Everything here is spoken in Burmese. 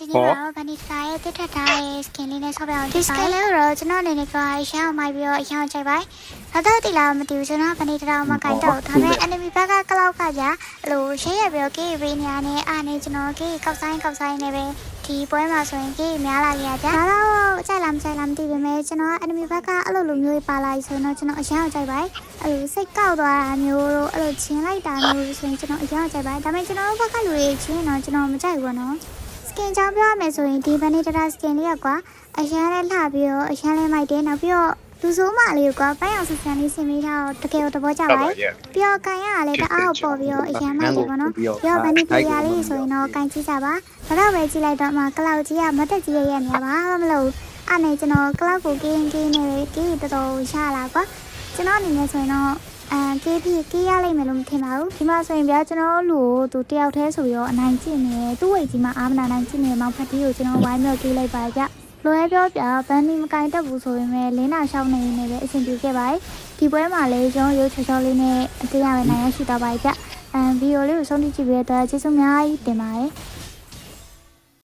ဒီနေ့တော့ဗန်နီကာရဲ့တစ်ထက်ထားရဲ့ skin လေးနဲ့ဆော့ပြအောင်ဒီ skin လေးကိုတော့ကျွန်တော်အနေနဲ့ကအရန်အောင်မိုက်ပြီးတော့အရန်အောင်ချိန်ပိုင်းတော့တော့တီလာမသိဘူးကျွန်တော်ဗန်နီတရာမကင်တော့ဒါပေမဲ့ enemy ဘက်ကကလောက်ကကြအဲ့လိုရှေ့ရပြီးတော့ကေးပေးနေရနဲ့အားနေကျွန်တော်ကေးကောက်ဆိုင်ကောက်ဆိုင်နေပဲဒီပွဲမှာဆိုရင်ကေးများလာကြကြဒါတော့ကြိုက်လားမကြိုက်လားမသိပေမဲ့ကျွန်တော် enemy ဘက်ကအဲ့လိုလိုမျိုးပါလာဆိုတော့ကျွန်တော်အရန်အောင်ချိန်ပိုင်းအဲ့လိုစိတ်ကောက်သွားတာမျိုးတို့အဲ့လိုချင်းလိုက်တာမျိုးဆိုရင်ကျွန်တော်အရန်အောင်ချိန်ပိုင်းဒါပေမဲ့ကျွန်တော်ဘက်ကလူတွေချင်းတော့ကျွန်တော်မကြိုက်ဘူးနော် skin ကြောင့်ပြောရမယ်ဆိုရင်ဒီဗနီတရာ skin လေးကွာအရန်လေးလှပြီးတော့အရန်လေးမိုက်တယ်နောက်ပြီးတော့လူဆိုးမလေးကွာပိုင်းအောင်ဆဆန်လေးဆင်ပေးထားတော့တကယ်တော့တဘောကြပါရဲ့ပြီးတော့ကန်ရကလည်းတအားပေါ်ပြီးတော့အရန်မိုက်တယ်ပေါ့နော်ပြီးတော့ဗနီပီယာလေးဆိုရင်တော့ကန်ကြည့်ကြပါဒါတော့ပဲကြည့်လိုက်တော့မှကလောက်ကြီးကမတက်ကြီးရရဲ့များပါမလို့အဲ့နဲ့ကျွန်တော်ကလောက်ကိုကင်းကင်းနေပဲကင်းတော်တော်ရှာလာကွာကျွန်တော်အနေနဲ့ဆိုရင်တော့ အဲကေးပြီးကေးရလိမ့်မယ်လို့မထင်ပါဘူးဒီမှာဆိုရင်ဗျာကျွန်တော်လူကိုသူတယောက်တည်းဆိုပြီးတော့အနိုင်ကျင့်နေသူ့ဝိတ်ကြီးမှာအာမနာနိုင်ကျင့်နေမောင်ဖတ်တီကိုကျွန်တော်ဝိုင်းမြောက်ကေးလိုက်ပါကြလွယ်ပြောပြဘန်နီမကင်တက်ဘူးဆိုပေမဲ့လင်းနာရှောင်းနေနေပဲအဆင်ပြေခဲ့ပါတယ်ဒီပွဲမှာလည်းကျွန်တော်ရုပ်ချောချောလေးနဲ့အသေးရပဲနိုင်ရရှိတော့ပါကြအမ်ဗီဒီယိုလေးကိုဆုံးဖြတ်ကြည့်ပြီးတော့ကျေးဇူးအများကြီးတင်ပါတယ်